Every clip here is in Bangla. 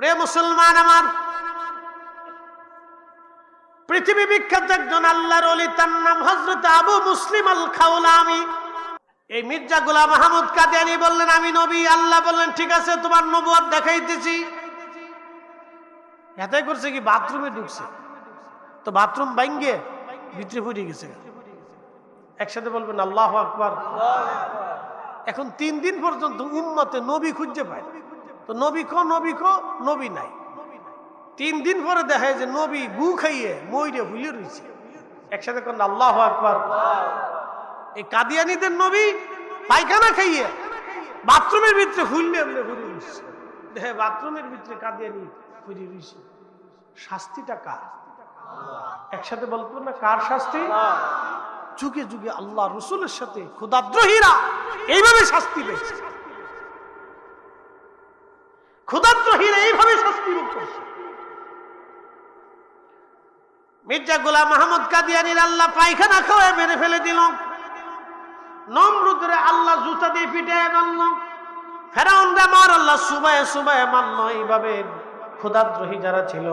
প্রিয় মুসলমান আমার। পৃথিবী বিখ্যাত একজন আল্লাহর অলি, তার নাম হজরত আবু মুসলিম আল খাউলামি এই মির্জা গুলাম মাহমুদ কাদিয়ানি বললেন, আমি নবী। আল্লাহ বললেন, ঠিক আছে, তোমার নবুয়ার দেখাইতেছি। এটাই করছে কি, বাথরুমে ঢুকছে। তো বাথরুম ভাঙ্গে ভিতরে ফুটে গেছে। একসাথে বলবেন, আল্লাহ আকবার। এখন তিন দিন পর্যন্ত উম্মতে নবী খুঁজে পায়। তো নবী ক নবী ক নবী নাই। তিন দিন পরে দেখা যায় যে নবী গু খাইয়ে মইরে ভুলে রয়েছে একসাথে কোন, আল্লাহ আকবার। এই কাদিয়ানিদের নবী পায়খানা খাইয়ে বাথরুমের ভিতরে হুইলে এমনি ঘুরে রয়েছে দেখে, বাথরুমের ভিতরে কাদিয়ানি ঘুরে রয়েছে শাস্তিটা কার? একসাথে বলতো না কার শাস্তি? যুগে যুগে আল্লাহ রসুলের সাথে ক্ষুদাদ্রোহীরা এইভাবে শাস্তি পেয়েছে। ক্ষুদাদ্রোহীরা এইভাবে শাস্তি ভোগ করছে। মির্জা গোলাম মাহমুদ কাদিয়ানির আল্লাহ পায়খানা খাওয়ায় মেরে ফেলে দিল। নমরুদরে আল্লাহ জুতা দিয়ে পিটে মারল। ফেরাউনরা মার, আল্লাহ সুবায় সুবায় মারল। এইভাবে ক্ষুদাদ্রোহী যারা ছিল,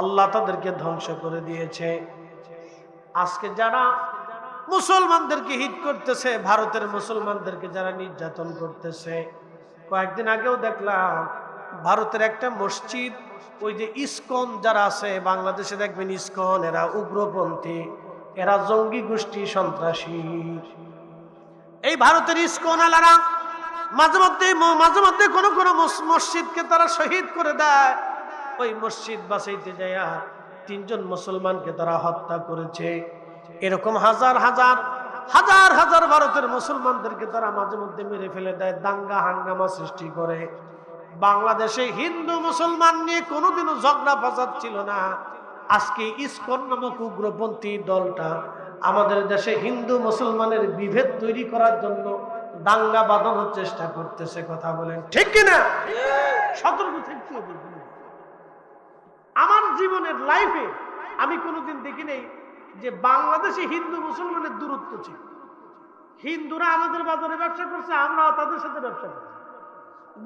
আল্লাহ তাদেরকে ধ্বংস করে দিয়েছে। আজকে যারা মুসলমানদেরকে হিট করতেছে, ভারতের মুসলমানদেরকে যারা নির্যাতন করতেছে কয়েকদিন আগেও দেখলাম ভারতের একটা মসজিদ, ওই যে ইস্কন যারা আছে, বাংলাদেশে দেখবেন ইস্কন, এরা উগ্রপন্থী, এরা জঙ্গি গোষ্ঠী, সন্ত্রাসী। এই ভারতের ইস্কন আলারা মাঝে মধ্যে মাঝে মধ্যে কোনো কোনো মস- মসজিদকে তারা শহীদ করে দেয়। ওই মসজিদ বাসাইতে যাইয়া তিনজন মুসলমানকে তারা হত্যা করেছে। এরকম হাজার হাজার হাজার হাজার ভারতের মুসলমানদেরকে তারা মাঝে মধ্যে মেরে ফেলে দেয়, দাঙ্গা হাঙ্গামা সৃষ্টি করে। বাংলাদেশে হিন্দু মুসলমান নিয়ে কোনোদিনও ঝগড়া ফাসাদ ছিল না। আজকে ইসকন নামক উগ্রপন্থী দলটা আমাদের দেশে হিন্দু মুসলমানের বিভেদ তৈরি করার জন্য দাঙ্গা বাঁধানোর চেষ্টা করতেছে, কথা বলেন। ঠিক কিনা? সতর্ক থাকতে আমার জীবনের লাইফে আমি কোনোদিন দেখি নাই যে বাংলাদেশে হিন্দু মুসলমানের দূরত্ব ছিল। হিন্দুরা আমাদের বাজারে ব্যবসা করছে, আমরাও তাদের সাথে ব্যবসা করছি।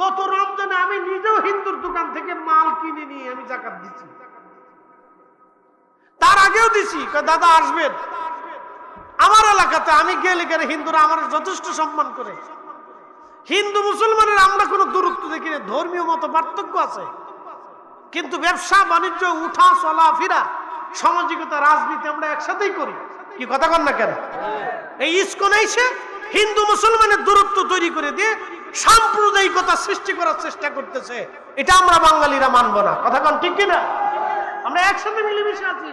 গত রমজানে আমি নিজেও হিন্দুর দোকান থেকে মাল কিনে নিয়ে আমি জাকাত দিচ্ছি। তার আগেও দিছি দাদা, আসবেন। আমার এলাকাতে আমি গেলে গেলে হিন্দুরা আমার যথেষ্ট সম্মান করে। হিন্দু মুসলমানের আমরা কোনো দূরত্ব দেখি না, ধর্মীয় মতো পার্থক্য আছে। কিন্তু ব্যবসা, বাণিজ্য, উঠা, চলা, ফিরা সামাজিকতা, রাজনীতি আমরা একসাথেই করি। কি কথা কন না কেন? এই ইস্কন এসে হিন্দু মুসলমানের দূরত্ব তৈরি করে দিয়ে সাম্প্রদায়িকতা সৃষ্টি করার চেষ্টা করতেছে। এটা আমরা বাঙালিরা মানবো না। কথা কন ঠিক কিনা? আমরা একসাথে মিলেমিশে আছি।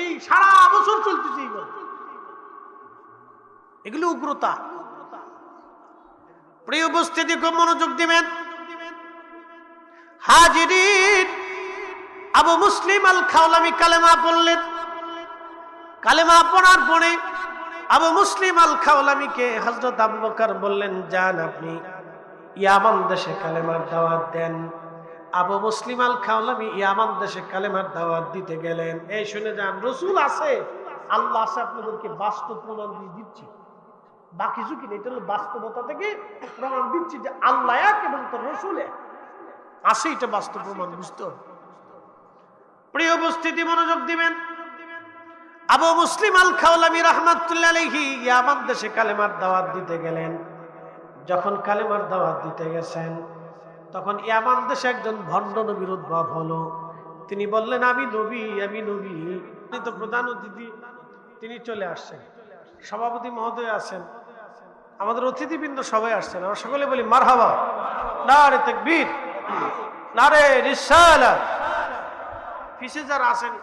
এই সারা বছর চলতেছে এইগুলো এগুলো উগ্রতা। প্রিয় উপস্থিতি, খুব মনোযোগ দিবেন। হাজিরিন আবু মুসলিম আল খাওলামি কালেমা পড়লেন। কালেমা পড়ার পরে আবু মুসলিম আল খাওলামিকে হজরত আবু বকর বললেন, যান আপনি, ইয়ামান দেশে কালেমার দাওয়াত দেন। আবু মুসলিম আল খাওলামি ইয়ামান দেশে কালেমার দাওয়াত দিতে গেলেন। এই শুনে যান, রসুল আছে, আল্লাহ আছে, আপনাদেরকে বাস্তব প্রমাণ দিয়ে দিচ্ছি। বাকি ঝুঁকি নেই, এটা হলো বাস্তবতা থেকে প্রমাণ দিচ্ছি যে আল্লাহ এক এবং তোর রসুল এক। আছে এটা বাস্তব প্রমাণ, বুঝতে হবে। প্রিয় উপস্থিতি মনোযোগ দিবেন। আবু মুসলিম আল খাওলামি রহমাতুল্লাহ ইয়ামান দেশে কালেমার দাওয়াত দিতে গেলেন। যখন কালেমার দাওয়াত দিতে গেছেন, তখন ইয়ামান দেশে একজন ভণ্ড নবীর উদ্ভব হলো। তিনি বললেন, আমি নবী আমি নবী। তো প্রধান অতিথি, তিনি চলে আসছেন। সভাপতি মহোদয় আছেন। আমাদের অতিথিবৃন্দ সবাই আসছেন। আমরা সকলে বলি, মারহাবা। নারে তাকবীর, নারে রিসালাত পিছে যারা আছেন,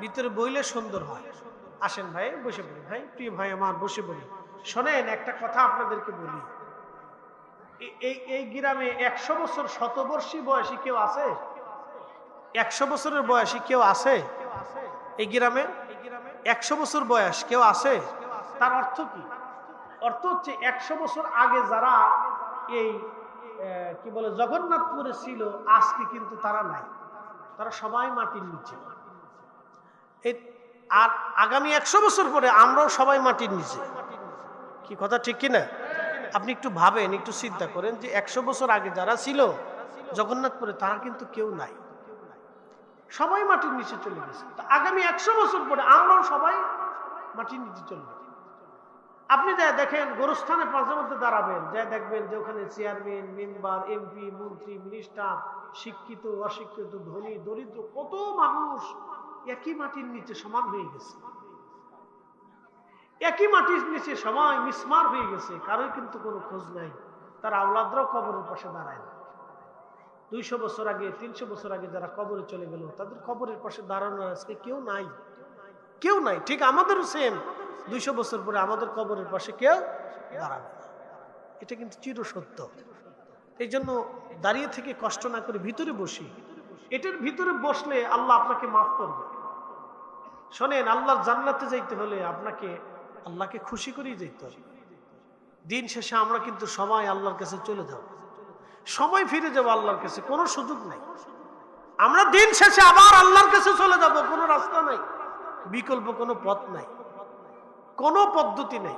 ভিতরে বইলে সুন্দর হয়। আসেন ভাই, বসে পড়ি। ভাই, প্রিয় ভাই আমার, বসে পড়ি। শোনেন, একটা কথা আপনাদেরকে বলি। এই এই গ্রামে একশো বছর শতবর্ষী বয়সী কেউ আছে? একশো বছরের বয়সী কেউ আছে? এই গ্রামে একশো বছর বয়স কেউ আছে? তার অর্থ কি? অর্থ হচ্ছে একশো বছর আগে যারা এই কি বলে, জগন্নাথপুরে ছিল, আজকে কিন্তু তারা নাই। তারা সবাই মাটির নিচে। আর আগামী একশো বছর পরে আমরাও সবাই মাটির নিচে। কি কথা ঠিক কিনা আপনি একটু ভাবেন, একটু চিন্তা করেন যে একশো বছর আগে যারা ছিল, জগন্নাথপুরে তারা কিন্তু কেউ নাই। সবাই মাটির নিচে চলে গেছে। আগামী একশো বছর পরে আমরাও সবাই মাটির নিচে চলবে আপনি যা দেখেন গোরস্থানে পাঁচের মধ্যে দাঁড়াবেন, যা দেখবেন যে ওখানে চেয়ারম্যান, মেম্বার, এমপি, মন্ত্রী, মিনিস্টার, শিক্ষিত, অশিক্ষিত, ধনী, দরিদ্র, কত মানুষ একই মাটির নিচে সমান হয়ে গেছে। একই মাটির নিচে সবাই মিসমার হয়ে গেছে কারোই কিন্তু কোনো খোঁজ নাই, তার আওলাদরাও কবরের পাশে দাঁড়ায় না। দুইশো বছর আগে, তিনশো বছর আগে যারা কবরে চলে গেল, তাদের কবরের পাশে দাঁড়ানো আজকে কেউ নাই। কেউ নাই, ঠিক আমাদেরও সেম দুইশো বছর পরে আমাদের কবরের পাশে কেউ দাঁড়াবে এটা কিন্তু চির সত্য এই জন্য দাঁড়িয়ে থেকে কষ্ট না করে ভিতরে বসি। এটার ভিতরে বসলে আল্লাহ আপনাকে মাফ করবে। শোনেন, আল্লাহর জান্নাতে যাইতে হলে আপনাকে আল্লাহকে খুশি করেই যেতে হবে। দিন শেষে আমরা কিন্তু সবাই আল্লাহর কাছে চলে যাব। সময় ফিরে যাব আল্লাহর কাছে কোনো সুযোগ নাই। আমরা দিন শেষে আবার আল্লাহর কাছে চলে যাব, কোনো রাস্তা নাই। বিকল্প কোনো পথ নাই। কোনো পদ্ধতি নেই।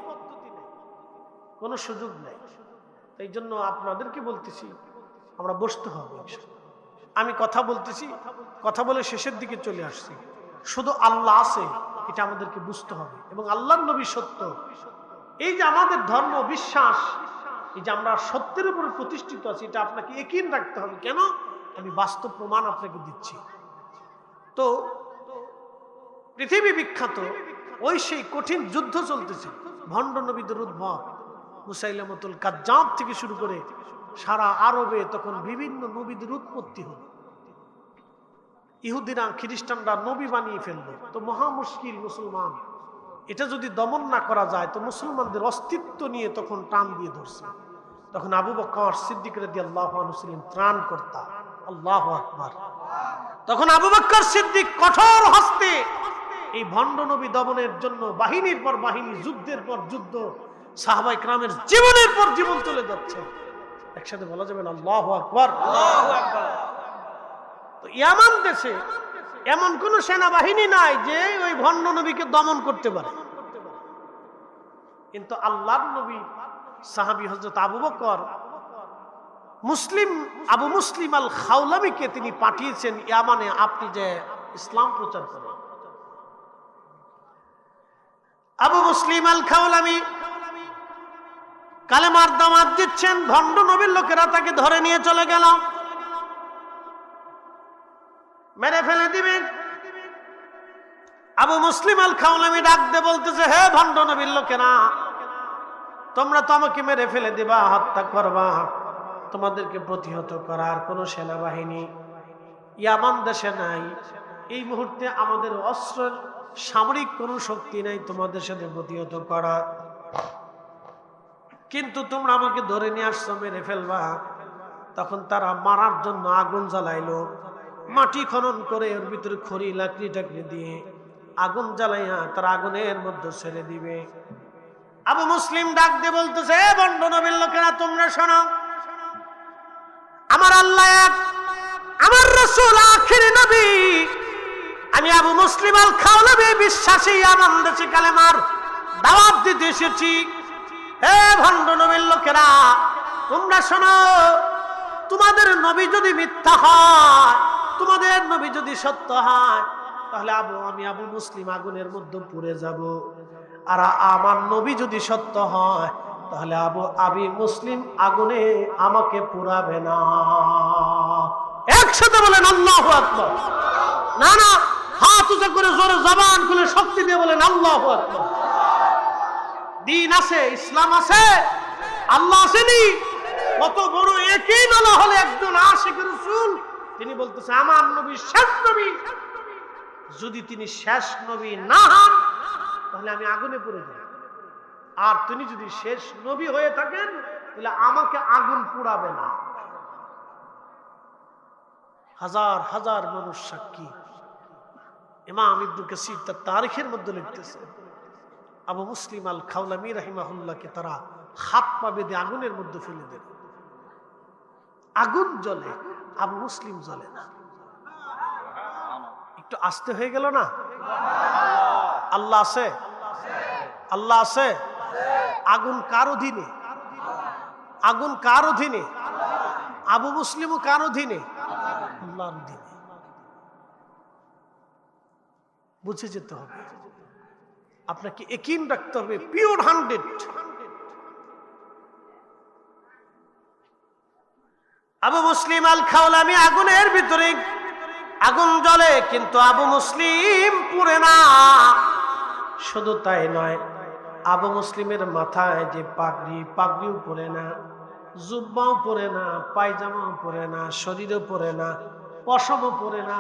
কোনো সুযোগ নেই। এই জন্য আপনাদেরকে বলতেছি, আমরা বসতে হবে আমি কথা বলতেছি, কথা বলে শেষের দিকে চলে আসছি। শুধু আল্লাহ আছে, এটা আমাদেরকে বুঝতে হবে। এবং আল্লাহর নবী সত্য। এই যে আমাদের ধর্ম, বিশ্বাস, এই যে আমরা সত্যের উপরে প্রতিষ্ঠিত আছি, এটা আপনাকে একিন রাখতে হবে। কেন? আমি বাস্তব প্রমাণ আপনাকে দিচ্ছি। তো, পৃথিবী বিখ্যাত ওই সেই কঠিন যুদ্ধ চলতেছে। ভণ্ড নবীদের উদ্ভব। মুসাইলামতুল কাজ্জাব থেকে শুরু করে সারা আরবে তখন বিভিন্ন নবীদের উৎপত্তি হল। ইহুদিরা, খ্রিস্টানরা নবী বানিয়ে ফেলল। তো মহা মুশকিল মুসলমান। এটা যদি দমন না করা যায়, তো মুসলমানদের অস্তিত্ব নিয়ে তখন টান দিয়ে ধরছে। তখন আবু বকর সিদ্দিক রাদি আল্লাহ ত্রাণ কর্তা আল্লাহ আকবার। তখন আবু বকর সিদ্দিক কঠোর হস্তে এই ভণ্ড নবী দমনের জন্য বাহিনীর পর বাহিনী যুদ্ধের পর যুদ্ধ সাহাবাই ক্রামের জীবনের পর জীবন চলে যাচ্ছে একসাথে বলা যাবে না আল্লাহ আকবর। ইয়ামান দেশে এমন কোন সেনাবাহিনী নাই যে ওই ভণ্ড নবীকে দমন করতে পারে। কিন্তু আল্লাহ নবী সাহাবি হজরত আবু বকর মুসলিম আবু মুসলিম আল খাউলামিকে তিনি পাঠিয়েছেন ইয়ামানে আপনি যে ইসলাম প্রচার করেন। আবু মুসলিম আল খাউলামি কালেমার দামাত দিচ্ছেন, ভণ্ড নবীর লোকেরা তাকে ধরে নিয়ে চলে গেল। মেরে ফেলে দিবেন আবু মুসলিম আল খাউলামি ডাক দে বলতেছে, হে ভণ্ড নবীর লোকেরা, তোমরা তো আমাকে মেরে ফেলে দিবা, হত্যা করবা। তোমাদেরকে প্রতিহত করার কোনো সেনাবাহিনী ইয়ামান দেশে নাই। এই মুহূর্তে আমাদের অস্ত্র সামরিক কোনো শক্তি নাই তোমাদের সাথে প্রতিহত করার কিন্তু তোমরা আমাকে ধরে নিয়ে আসছো, মেরে ফেলবা। তখন তারা মারার জন্য আগুন জ্বালাইলো। মাটি খনন করে ওর ভিতরে খড়ি, লাকড়ি, টাকড়ি দিয়ে আগুন জ্বালাইয়া তার আগুনের মধ্যে ছেড়ে দিবে। আবু মুসলিম ডাক দিয়ে বলতেছে বন্ড নবীর লোকেরা, তোমরা শোনো। আমার আল্লাহ আমার রসুল আখির নবী। আমি আবু মুসলিম আল খাওয়ালাবে বিশ্বাসী দেশে কালেমার দাওয়াত দিতে এসেছি। হে ভণ্ড নবীর লোকেরা, তোমরা শোনো, তোমাদের নবী যদি মিথ্যা হয়, তোমাদের নবী যদি সত্য হয়, তাহলে আবু, আমি আবু মুসলিম আগুনের মধ্যে পুড়ে যাব। আর আমার নবী যদি সত্য হয়, তাহলে আবু, আবি মুসলিম আগুনে আমাকে পুরাবে না। একসাথে বলেন, আল্লাহ না না করে জোরে জবান খুলে শক্তি দিয়ে বলেন, আল্লাহ দিন আছে, ইসলাম আছে, আল্লাহ আসেনি। কত বড় একই হলে একজন রসুল, তিনি বলতেছে, আমার নবী শেষ নবী। যদি তিনি শেষ নবী না হন, তাহলে আমি আগুনে পড়ে যাব। আর তিনি যদি শেষ নবী হয়ে থাকেন, তাহলে আমাকে আগুন পুড়াবে না। হাজার হাজার মানুষ সাক্ষী। ইমাম ইবনুল কাসির তার তারিখের মধ্যে লিখতেছে। আবু মুসলিম আল খাউলামি রাহিমাহুল্লাহকে তারা হাত পা বেঁধে আগুনের মধ্যে ফেলে আগুন জ্বলে, আবু মুসলিম জ্বলে না। একটু আস্তে হয়ে গেল না? আল্লাহ আছে? আল্লাহ আছে? আগুন কার অধীনে? আগুন কার অধীনে? আবু মুসলিমও কার অধীনে? আল্লাহর অধীনে। বুঝে যেতে হবে। আপনাকে একিন রাখতে হবে পিওর হান্ড্রেড আবু মুসলিম আল খাওলামি আগুনের ভিতরে, আগুন জ্বলে, কিন্তু আবু মুসলিম পুড়ে না। শুধু তাই নয়, আবু মুসলিমের মাথায় যে পাগড়ি, পাগড়িও পরে না, জুব্বাও পরে না, পায়জামাও পরে না, শরীরও পরে না, পশমও পরে না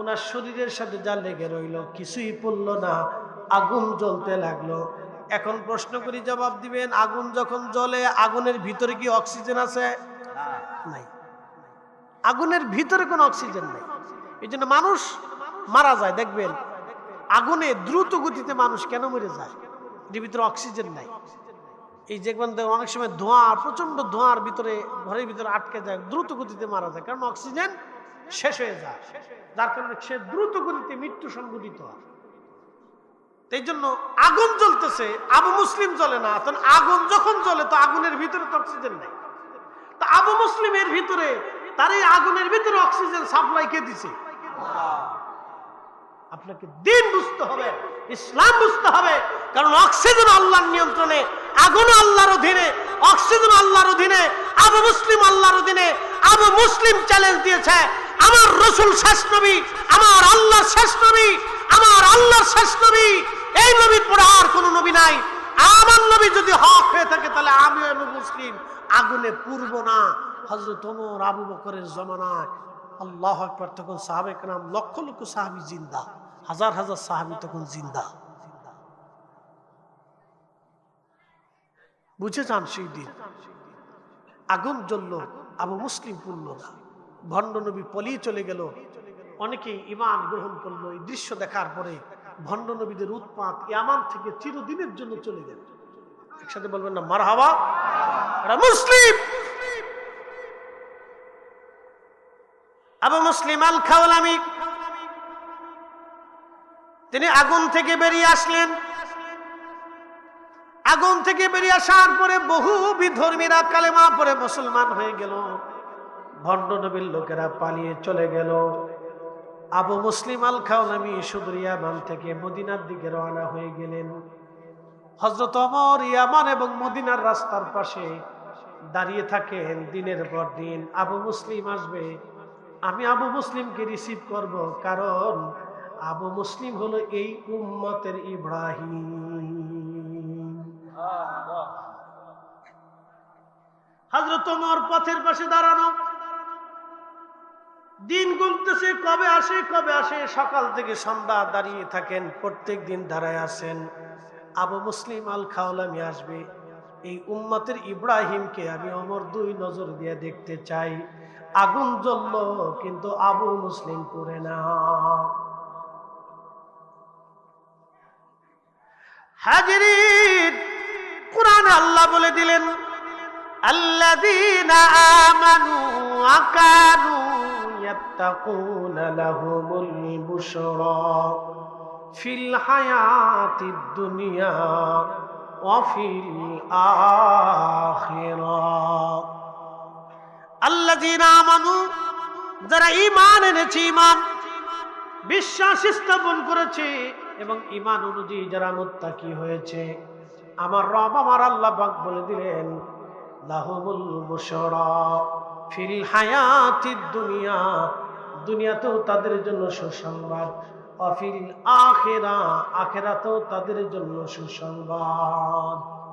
ওনার শরীরের সাথে যা লেগে রইল, কিছুই পড়ল না, আগুন জ্বলতে লাগল। এখন প্রশ্ন করি, জবাব দিবেন, আগুন যখন জ্বলে, আগুনের ভিতরে কি অক্সিজেন আছে? নাই। আগুনের ভিতরে কোনো অক্সিজেন নেই। এই জন্য মানুষ মারা যায়, দেখবেন। আগুনে দ্রুত গতিতে মানুষ কেন মরে যায়? এর ভিতরে অক্সিজেন নাই। এই যে অনেক সময় ধোঁয়া প্রচণ্ড ধোঁয়ার ভিতরে, ঘরের ভিতরে আটকে যায়, দ্রুত গতিতে মারা যায়। কারণ অক্সিজেন শেষ হয়ে যায়। যার কারণে সে দ্রুত গতিতে মৃত্যু সংঘটিত হয়। এই জন্য আগুন জ্বলতেছে, আবু মুসলিম জ্বলে না। তখন আগুন যখন জ্বলে, তো আগুনের ভিতরে তো অক্সিজেন নেই। তো আবু মুসলিমের ভিতরে, তার এই আগুনের ভিতরে অক্সিজেন সাপ্লাই কে দিছে? আপনাকে দিন বুঝতে হবে, ইসলাম বুঝতে হবে। কারণ অক্সিজেন আল্লাহর নিয়ন্ত্রণে, আগুন আল্লাহর অধীনে, অক্সিজেন আল্লাহর অধীনে, আবু মুসলিম আল্লাহর অধীনে, আবু মুসলিম চ্যালেঞ্জ দিয়েছে। আমার রসুল শেষ নবী, আমার আল্লাহর শেষ নবী, আমার আল্লাহর শেষ নবী, এই নবীর পরে আর কোন নবী নাই। আমার নবী যদি হক হয়ে থাকে, তাহলে আমি আমি মুসলিম। আগুনে পূর্ব না। হজরত ওমর, আবু বকরের জমানায় আল্লাহ আকবর তখন সাহাবেক নাম লক্ষ লক্ষ সাহাবি জিন্দা, হাজার হাজার সাহাবি তখন জিন্দা। বুঝে যান সেই দিন। আগুন জ্বলল, আবু মুসলিম পুরল না। ভণ্ড নবী পলিয়ে চলে গেল। অনেকে ইমান গ্রহণ করল, এই দৃশ্য দেখার পরে ভণ্ড নবীদের উৎপাত ইয়ামান থেকে চিরদিনের জন্য চলে গেল। একসাথে বলবেন না মার হাওয়া মুসলিম। আবু মুসলিম আল খাওয়ালামি তিনি আগুন থেকে বেরিয়ে আসলেন। আগুন থেকে বেরিয়ে আসার পরে বহু বিধর্মীরা কালেমা পরে মুসলমান হয়ে গেল। ভণ্ড নবীর লোকেরা পালিয়ে চলে গেল। আবু মুসলিম আল খাওলামি সুদূর ইয়ামান থেকে মদিনার দিকে রওনা হয়ে গেলেন। হজরত অমর ইয়ামান এবং মদিনার রাস্তার পাশে দাঁড়িয়ে থাকেন দিনের পর দিন। আবু মুসলিম আসবে। আমি আবু মুসলিমকে রিসিভ করব কারণ আবু মুসলিম হলো এই উম্মতের ইব্রাহিম। হজরত ওমর পথের পাশে দাঁড়ানো। দিন গুনতেছে, কবে আসে কবে আসে? সকাল থেকে সন্ধ্যা দাঁড়িয়ে থাকেন, প্রত্যেক দিন দাঁড়ায় আসেন। আবু মুসলিম আল খাওয়ালামি আসবে। এই উম্মাতের ইব্রাহিমকে আমি অমর দুই নজর দিয়ে দেখতে চাই। আগুন জ্বলল, কিন্তু আবু মুসলিম করে না। হাজিরিন, কোরআন আল্লাহ বলে দিলেন আল্লাহ দিন يتقون لهم البشرى في الحياة الدنيا وفي الآخرة الذين آمنوا যারা ইমান এনেছে ইমান বিশ্বাস স্থাপন করেছে এবং ইমান অনুযায়ী যারা মুত্তাকি হয়েছে আমার রব আমার আল্লাহ পাক বলে দিলেন লাহুমুল বুশরা ফিল হায়াতি দুনিয়া দুনিয়াতেও তাদের জন্য সুসংবাদ। অফিল আখেরা আখেরাতেও তাদের জন্য সুসংবাদ।